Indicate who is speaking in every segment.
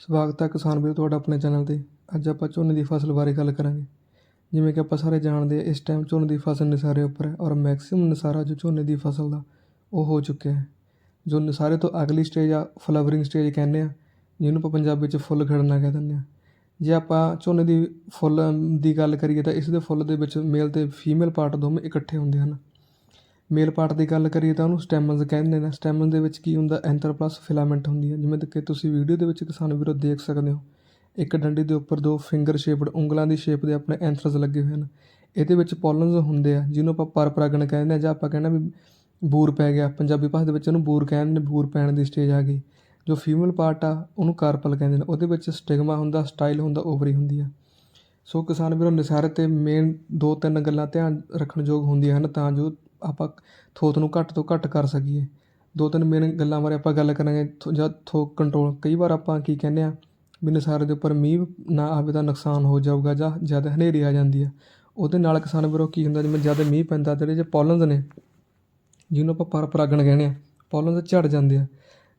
Speaker 1: ਸਵਾਗਤ ਹੈ ਕਿਸਾਨ ਵੀਰ ਤੁਹਾਡਾ ਆਪਣੇ ਚੈਨਲ 'ਤੇ। ਅੱਜ ਆਪਾਂ ਝੋਨੇ ਦੀ ਫਸਲ ਬਾਰੇ ਗੱਲ ਕਰਾਂਗੇ। ਜਿਵੇਂ ਕਿ ਆਪਾਂ ਸਾਰੇ ਜਾਣਦੇ ਹਾਂ ਇਸ ਟਾਈਮ ਝੋਨੇ ਦੀ ਫਸਲ ਨਿਸਾਰੇ ਉੱਪਰ ਹੈ ਔਰ ਮੈਕਸਿਮਮ ਨਿਸਾਰਾ ਜੋ ਝੋਨੇ ਦੀ ਫਸਲ ਦਾ, ਉਹ ਹੋ ਚੁੱਕਿਆ ਹੈ। ਜੋ ਨਿਸਾਰੇ ਤੋਂ ਅਗਲੀ ਸਟੇਜ ਆ ਫਲਾਵਰਿੰਗ ਸਟੇਜ ਕਹਿੰਦੇ ਆ, ਜਿਹਨੂੰ ਆਪਾਂ ਪੰਜਾਬੀ ਵਿੱਚ ਫੁੱਲ ਖਿੜਨਾ ਕਹਿ ਦਿੰਦੇ ਆ। ਜੇ ਆਪਾਂ ਝੋਨੇ ਦੀ ਫੁੱਲ ਦੀ ਗੱਲ ਕਰੀਏ ਤਾਂ ਇਸ ਦੇ ਫੁੱਲ ਦੇ ਵਿੱਚ ਮੇਲ ਤੇ ਫੀਮੇਲ ਪਾਰਟ ਦੋਵੇਂ ਇਕੱਠੇ ਹੁੰਦੇ ਹਨ। ਮੇਲ ਪਾਰਟ ਦੀ ਗੱਲ ਕਰੀਏ ਤਾਂ ਉਹਨੂੰ ਸਟੈਮਨਸ ਕਹਿੰਦੇ ਨੇ। ਸਟੈਮਨ ਦੇ ਵਿੱਚ ਕੀ ਹੁੰਦਾ? ਐਂਥਰ ਪਲਸ ਫਿਲਾਮੈਂਟ ਹੁੰਦੀ ਹੈ। ਜਿਵੇਂ ਕਿ ਤੁਸੀਂ ਵੀਡੀਓ ਦੇ ਵਿੱਚ ਕਿਸਾਨ ਵੀਰੋ ਦੇਖ ਸਕਦੇ ਹੋ। ਇੱਕ ਡੰਡੀ ਦੇ ਉੱਪਰ ਦੋ ਫਿੰਗਰ ਸ਼ੇਪਡ ਉਂਗਲਾਂ ਦੀ ਸ਼ੇਪ ਦੇ ਆਪਣੇ ਐਂਥਰਸ ਲੱਗੇ ਹੋਏ ਹਨ। ਇਹਦੇ ਵਿੱਚ ਪੋਲਨਸ ਹੁੰਦੇ ਆ, ਜਿਹਨੂੰ ਆਪਾਂ ਪਰਪਰਾਗਣ ਕਹਿੰਦੇ ਆ ਜਾਂ ਆਪਾਂ ਕਹਿੰਦੇ ਵੀ ਬੂਰ ਪੈ ਗਿਆ। ਪੰਜਾਬੀ ਭਾਸ਼ਾ ਦੇ ਵਿੱਚ ਉਹਨੂੰ ਬੂਰ ਕਹਿੰਦੇ ਨੇ ਬੂਰ ਪੈਣ ਦੀ ਸਟੇਜ ਆ ਗਈ। ਜੋ ਫੀਮੇਲ ਪਾਰਟ ਆ, ਉਹਨੂੰ ਕਾਰਪਲ ਕਹਿੰਦੇ ਨੇ। ਉਹਦੇ ਵਿੱਚ ਸਟਿਗਮਾ ਹੁੰਦਾ ਸਟਾਈਲ ਹੁੰਦਾ ਓਵਰੀ ਹੁੰਦੀ ਆ। ਸੋ ਕਿਸਾਨ ਵੀਰੋ, ਨਿਸਾਰੇ ਤੇ ਮੇਨ ਦੋ ਤਿੰਨ ਗੱਲਾਂ ਧਿਆਨ ਰੱਖਣ ਯੋਗ ਹੁੰਦੀਆਂ ਹਨ ਤਾਂ ਜੋ ਆਪਾਂ ਥੋਥ ਨੂੰ ਘੱਟ ਤੋਂ ਘੱਟ ਕਰ ਸਕੀਏ। ਦੋ ਤਿੰਨ ਮੇਨ ਗੱਲਾਂ ਬਾਰੇ ਆਪਾਂ ਗੱਲ ਕਰਾਂਗੇ। ਥੋ- ਜਾਂ ਥੋਕ ਕੰਟਰੋਲ ਕਈ ਵਾਰ ਆਪਾਂ ਕੀ ਕਹਿੰਦੇ ਆ, ਵੀ ਨਸਾਰੇ ਦੇ ਉੱਪਰ ਮੀਂਹ ਨਾ ਆਵੇ ਤਾਂ ਨੁਕਸਾਨ ਹੋ ਜਾਊਗਾ ਜਾਂ ਜ਼ਿਆਦਾ ਹਨੇਰੀ ਆ ਜਾਂਦੀ ਆ। ਉਹਦੇ ਨਾਲ ਕਿਸਾਨ ਵੀਰੋ ਕੀ ਹੁੰਦਾ, ਜਿਵੇਂ ਜ਼ਿਆਦਾ ਮੀਂਹ ਪੈਂਦਾ ਜਿਹੜੇ ਜੇ ਪੋਲਨਸ ਨੇ, ਜਿਹਨੂੰ ਆਪਾਂ ਪਰ ਪਰਾਗਣ ਕਹਿੰਦੇ ਆ ਪੋਲਨਸ ਝੜ ਜਾਂਦੇ ਆ।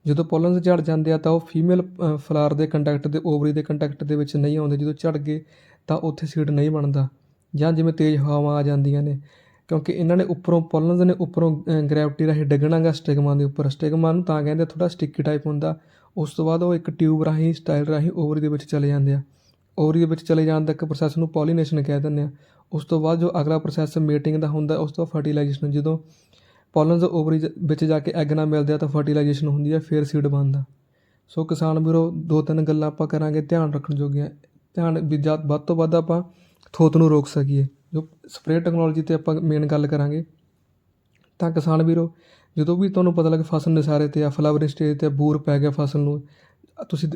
Speaker 1: ਜਦੋਂ ਪੋਲਨਸ ਝੜ ਜਾਂਦੇ ਆ ਤਾਂ ਉਹ ਫੀਮੇਲ ਫਲਾਰ ਦੇ ਕੰਟੈਕਟ ਦੇ ਓਵਰੀ ਦੇ ਕੰਟੈਕਟ ਦੇ ਵਿੱਚ ਨਹੀਂ ਆਉਂਦੇ। ਜਦੋਂ ਝੜ ਗਏ ਤਾਂ ਉੱਥੇ ਸੀਡ ਨਹੀਂ ਬਣਦਾ। ਜਾਂ ਜਿਵੇਂ ਤੇਜ਼ ਹਵਾਵਾਂ ਆ ਜਾਂਦੀਆਂ ਨੇ ਕਿਉਂਕਿ ਇਹਨਾਂ ਨੇ ਉੱਪਰੋਂ ਪੋਲਨਸ ਨੇ ਉੱਪਰੋਂ ਗ੍ਰੈਵਿਟੀ ਰਾਹੀਂ ਡਿੱਗਣਾਗਾ ਸਟਿਗਮਾ ਦੇ ਉੱਪਰ। ਸਟਿਗਮਾ ਨੂੰ ਤਾਂ ਕਹਿੰਦੇ ਥੋੜਾ ਸਟਿੱਕੀ ਟਾਈਪ ਹੁੰਦਾ। ਉਸ ਤੋਂ ਬਾਅਦ ਉਹ ਇੱਕ ਟਿਊਬ ਰਾਹੀਂ ਸਟਾਈਲ ਰਾਹੀਂ ਓਵਰੀ ਦੇ ਵਿੱਚ ਚਲੇ ਜਾਂਦੇ ਆ। ਓਵਰੀ ਦੇ ਵਿੱਚ ਚਲੇ ਜਾਣ ਤੱਕ ਪ੍ਰੋਸੈਸ ਨੂੰ ਪੋਲੀਨੇਸ਼ਨ ਕਹਿ ਦਿੰਦੇ ਆ। ਉਸ ਤੋਂ ਬਾਅਦ ਜੋ ਅਗਲਾ ਪ੍ਰੋਸੈਸ ਮੀਟਿੰਗ ਦਾ ਹੁੰਦਾ, ਉਸ ਤੋਂ ਫਰਟੀਲਾਈਜੇਸ਼ਨ ਜਦੋਂ ਪੋਲਨਸ ਓਵਰੀ ਜ- ਵਿੱਚ ਜਾ ਕੇ ਐਗ ਨਾਲ ਮਿਲਦੇ ਆ ਤਾਂ ਫਰਟੀਲਾਈਜੇਸ਼ਨ ਹੁੰਦੀ ਹੈ ਫਿਰ ਸੀਡ ਬਣਦਾ। ਸੋ ਕਿਸਾਨ ਵੀਰੋ ਦੋ ਤਿੰਨ ਗੱਲਾਂ ਆਪਾਂ ਕਰਾਂਗੇ ਧਿਆਨ ਰੱਖਣ ਜੋਗੀਆਂ। ਧਿਆਨ ਵੀ ਜਦ ਵੱਧ ਤੋਂ ਵੱਧ ਆਪਾਂ ਥੋਤ ਨੂੰ ਰੋਕ ਸਕੀਏ। ਜੋ ਸਪਰੇਅ ਟੈਕਨੋਲੋਜੀ ਤੇ ਆਪਾਂ ਮੇਨ ਗੱਲ ਕਰਾਂਗੇ, ਤਾਂ ਕਿਸਾਨ ਵੀਰੋ, ਜਦੋਂ ਵੀ ਤੁਹਾਨੂੰ ਪਤਾ ਲੱਗੇ ਫਸਲ ਨਿਸਾਰੇ ਤੇ ਆ ਫਲਾਵਰਿੰਗ ਸਟੇਜ ਤੇ ਬੂਰ ਪੈ ਗਿਆ ਫਸਲ ਨੂੰ ਤੁਸੀਂ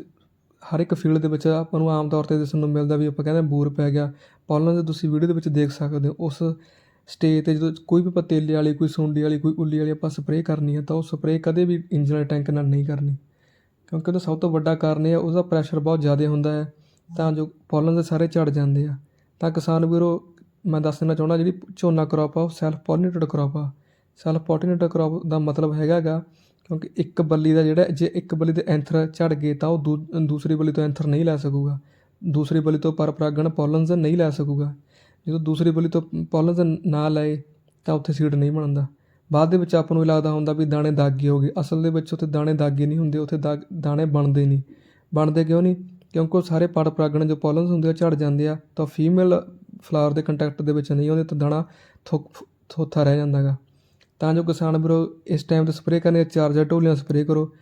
Speaker 1: ਹਰ ਇੱਕ ਫੀਲਡ ਦੇ ਵਿੱਚ ਆਪਾਂ ਨੂੰ ਆਮ ਤੌਰ ਤੇ ਦਿਸਣ ਨੂੰ ਮਿਲਦਾ ਵੀ ਆਪਾਂ ਕਹਿੰਦੇ ਬੂਰ ਪੈ ਗਿਆ। ਪੌਲਨ ਦੇ ਤੁਸੀਂ ਵੀਡੀਓ ਦੇ ਵਿੱਚ ਦੇਖ ਸਕਦੇ ਹੋ, ਉਸ ਸਟੇਜ ਤੇ ਜਦੋਂ ਕੋਈ ਵੀ ਪਤੇਲੇ ਵਾਲੀ, ਕੋਈ ਸੁੰਡੀ ਵਾਲੀ, ਕੋਈ ਉੱਲੀ ਵਾਲੀ ਆਪਾਂ ਸਪਰੇਅ ਕਰਨੀ ਹੈ ਤਾਂ ਉਹ ਸਪਰੇਅ ਕਦੇ ਵੀ ਇੰਜਨ ਵਾਲੇ ਟੈਂਕ ਨਾਲ ਨਹੀਂ ਕਰਨੀ। ਕਿਉਂਕਿ ਉਹਦਾ ਸਭ ਤੋਂ ਵੱਡਾ ਕਾਰਨ ਇਹ ਹੈ ਉਹਦਾ ਪ੍ਰੈਸ਼ਰ ਬਹੁਤ ਜ਼ਿਆਦਾ ਹੁੰਦਾ ਹੈ, ਤਾਂ ਜੋ ਪੋਲਨ ਦੇ ਸਾਰੇ ਝੜ ਜਾਂਦੇ ਆ। ਤਾਂ ਕਿਸਾਨ ਵੀਰੋ ਮੈਂ ਦੱਸ ਦੇਣਾ ਚਾਹੁੰਦਾ ਜਿਹੜੀ ਝੋਨਾ ਕ੍ਰੌਪ ਆ, ਉਹ ਸੈਲਫ ਪੋਲੀਨੇਟਡ ਕ੍ਰੌਪ ਆ। ਸੈਲਫ ਪੋਲੀਨੇਟਡ ਕ੍ਰੌਪ ਦਾ ਮਤਲਬ ਹੈਗਾ ਕਿਉਂਕਿ ਇੱਕ ਬੱਲੀ ਦਾ ਜਿਹੜਾ, ਜੇ ਇੱਕ ਬੱਲੀ ਦੇ ਐਂਥਰ ਝੜ ਗਏ ਤਾਂ ਉਹ ਦੂ- ਦੂਸਰੀ ਬੱਲੀ ਤੋਂ ਐਂਥਰ ਨਹੀਂ ਲੈ ਸਕੂਗਾ। ਦੂਸਰੀ ਬੱਲੀ ਤੋਂ ਪਰਪਰਾਗਣ ਪੋਲਨਸ ਨਹੀਂ ਲੈ ਸਕੂਗਾ। ਜਦੋਂ ਦੂਸਰੀ ਬੱਲੀ ਤੋਂ ਪੋਲਨਸ ਨਾ ਲਏ ਤਾਂ ਉੱਥੇ ਸੀਡ ਨਹੀਂ ਬਣਦਾ। ਬਾਅਦ ਦੇ ਵਿੱਚ ਆਪਾਂ ਨੂੰ ਇਹ ਲੱਗਦਾ ਹੁੰਦਾ ਵੀ ਦਾਣੇ ਦਾਗੇ ਹੋ ਗਏ। ਅਸਲ ਦੇ ਵਿੱਚ ਉੱਥੇ ਦਾਣੇ ਦਾਗੇ ਨਹੀਂ ਹੁੰਦੇ, ਉੱਥੇ ਦਾਗ, ਦਾਣੇ ਬਣਦੇ ਨਹੀਂ। ਬਣਦੇ ਕਿਉਂ ਨਹੀਂ? ਕਿਉਂਕਿ ਉਹ ਸਾਰੇ ਪਰਪਰਾਗਣ ਜੋ ਪੋਲਨਸ ਹੁੰਦੇ ਆ ਉਹ ਝੜ ਜਾਂਦੇ ਆ, ਤਾਂ ਫੀਮੇਲ ਫਲਾਵਰ ਦੇ ਕੰਟੈਕਟ ਦੇ ਵਿੱਚ ਨਹੀਂ ਆਉਂਦੇ ਤਾਂ ਦਾਣਾ ਥੁੱਕ ਥੋਥਾ ਰਹਿ ਜਾਂਦਾ ਗਾ ਤਾਂ ਜੋ ਕਿਸਾਨ ਵੀਰੋ, ਇਸ ਟਾਈਮ ਤੇ ਸਪਰੇਅ ਕਰਨੇ ਚਾਰਜਰ ਢੋਲੀਆਂ ਸਪਰੇਅ ਕਰੋ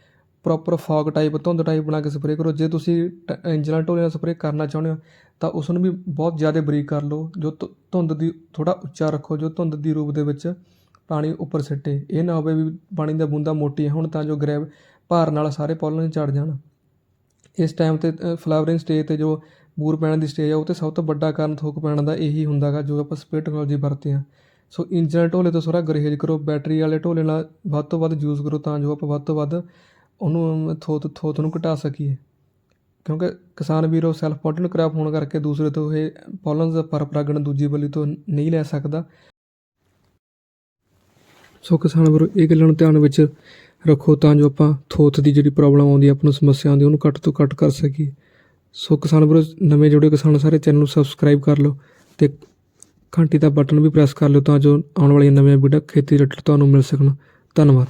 Speaker 1: ਪ੍ਰੋਪਰ ਫੌਗ ਟਾਈਪ ਧੁੰਦ ਟਾਈਪ ਬਣਾ ਕੇ ਸਪਰੇਅ ਕਰੋ। ਜੇ ਤੁਸੀਂ ਇੰਜਨ ਢੋਲੀਆਂ ਸਪਰੇਅ ਕਰਨਾ ਚਾਹੁੰਦੇ ਹੋ, ਤਾਂ ਉਸ ਨੂੰ ਵੀ ਬਹੁਤ ਜ਼ਿਆਦਾ ਬਰੀਕ ਕਰ ਲਓ, ਜੋ ਧੁ- ਧੁੰਦ ਦੀ ਥੋੜਾ ਉੱਚਾ ਰੱਖੋ, ਜੋ ਧੁੰਦ ਦੀ ਰੂਪ ਦੇ ਵਿੱਚ ਪਾਣੀ ਉੱਪਰ ਸਿੱਟੇ। ਇਹ ਨਾ ਹੋਵੇ ਵੀ ਪਾਣੀ ਦਾ ਬੂੰਦਾ ਮੋਟੀ ਹੋਣ, ਤਾਂ ਜੋ ਗ੍ਰੈਵ ਭਾਰ ਨਾਲ ਸਾਰੇ ਪੋਲਨ ਝੜ ਜਾਣ। ਇਸ ਟਾਈਮ ਤੇ ਫਲਾਵਰਿੰਗ ਸਟੇਜ ਤੇ ਜੋ ਬੂਰ ਪੈਣ ਦੀ ਸਟੇਜ ਆ, ਉਹ ਤੇ ਸਭ ਤੋਂ ਵੱਡਾ ਕਾਰਨ ਥੋਕ ਪੈਣ ਦਾ ਇਹੀ ਹੁੰਦਾ ਗਾ ਜੋ ਆਪਾਂ ਸਪਰੇਅ ਟੈਕਨੋਲੋਜੀ ਵਰਤੇ ਹਾਂ। ਸੋ ਇੰਜਨ ਢੋਲੇ ਤੋਂ ਥੋੜ੍ਹਾ ਗਰੇਜ ਕਰੋ ਬੈਟਰੀ ਵਾਲੇ ਢੋਲੇ ਨਾਲ ਵੱਧ ਤੋਂ ਵੱਧ ਯੂਜ਼ ਕਰੋ ਤਾਂ ਜੋ ਆਪਾਂ ਵੱਧ ਤੋਂ ਵੱਧ ਉਹਨੂੰ ਥੋਤ ਥੋਤ ਨੂੰ ਘਟਾ ਸਕੀਏ। ਕਿਉਂਕਿ ਕਿਸਾਨ ਵੀਰੋ ਸੈਲਫ ਪੋਟਨ ਕ੍ਰਾਪ ਹੋਣ ਕਰਕੇ ਦੂਸਰੇ ਤੋਂ ਇਹ ਪੋਲਨਸ ਪਰ ਪਰਾਗਣ ਦੂਜੀ ਬਲੀ ਤੋਂ ਨਹੀਂ ਲੈ ਸਕਦਾ। ਸੋ ਕਿਸਾਨ ਵੀਰੋ, ਇਹ ਗੱਲਾਂ ਨੂੰ ਧਿਆਨ ਵਿੱਚ ਰੱਖੋ ਤਾਂ ਜੋ ਆਪਾਂ ਥੋਤ ਦੀ ਜਿਹੜੀ ਪ੍ਰੋਬਲਮ ਆਉਂਦੀ ਹੈ ਆਪਾਂ ਨੂੰ ਸਮੱਸਿਆ ਆਉਂਦੀ ਉਹਨੂੰ ਘੱਟ ਤੋਂ ਘੱਟ ਕਰ ਸਕੀਏ। ਸੋ ਕਿਸਾਨ ਵੀਰੋ, ਨਵੇਂ ਜੁੜੇ ਕਿਸਾਨ ਸਾਰੇ ਚੈਨਲ ਨੂੰ ਸਬਸਕ੍ਰਾਈਬ ਕਰ ਲਓ ਤੇ ਘੰਟੀ ਦਾ ਬਟਨ ਵੀ ਪ੍ਰੈਸ ਕਰ ਲਿਓ ਤਾਂ ਜੋ ਆਉਣ ਵਾਲੀਆਂ ਨਵੀਆਂ ਵੀਡੀਓ ਖੇਤੀ ਰਿਲੇਟਡ ਤੁਹਾਨੂੰ ਮਿਲ ਸਕਣ। ਧੰਨਵਾਦ।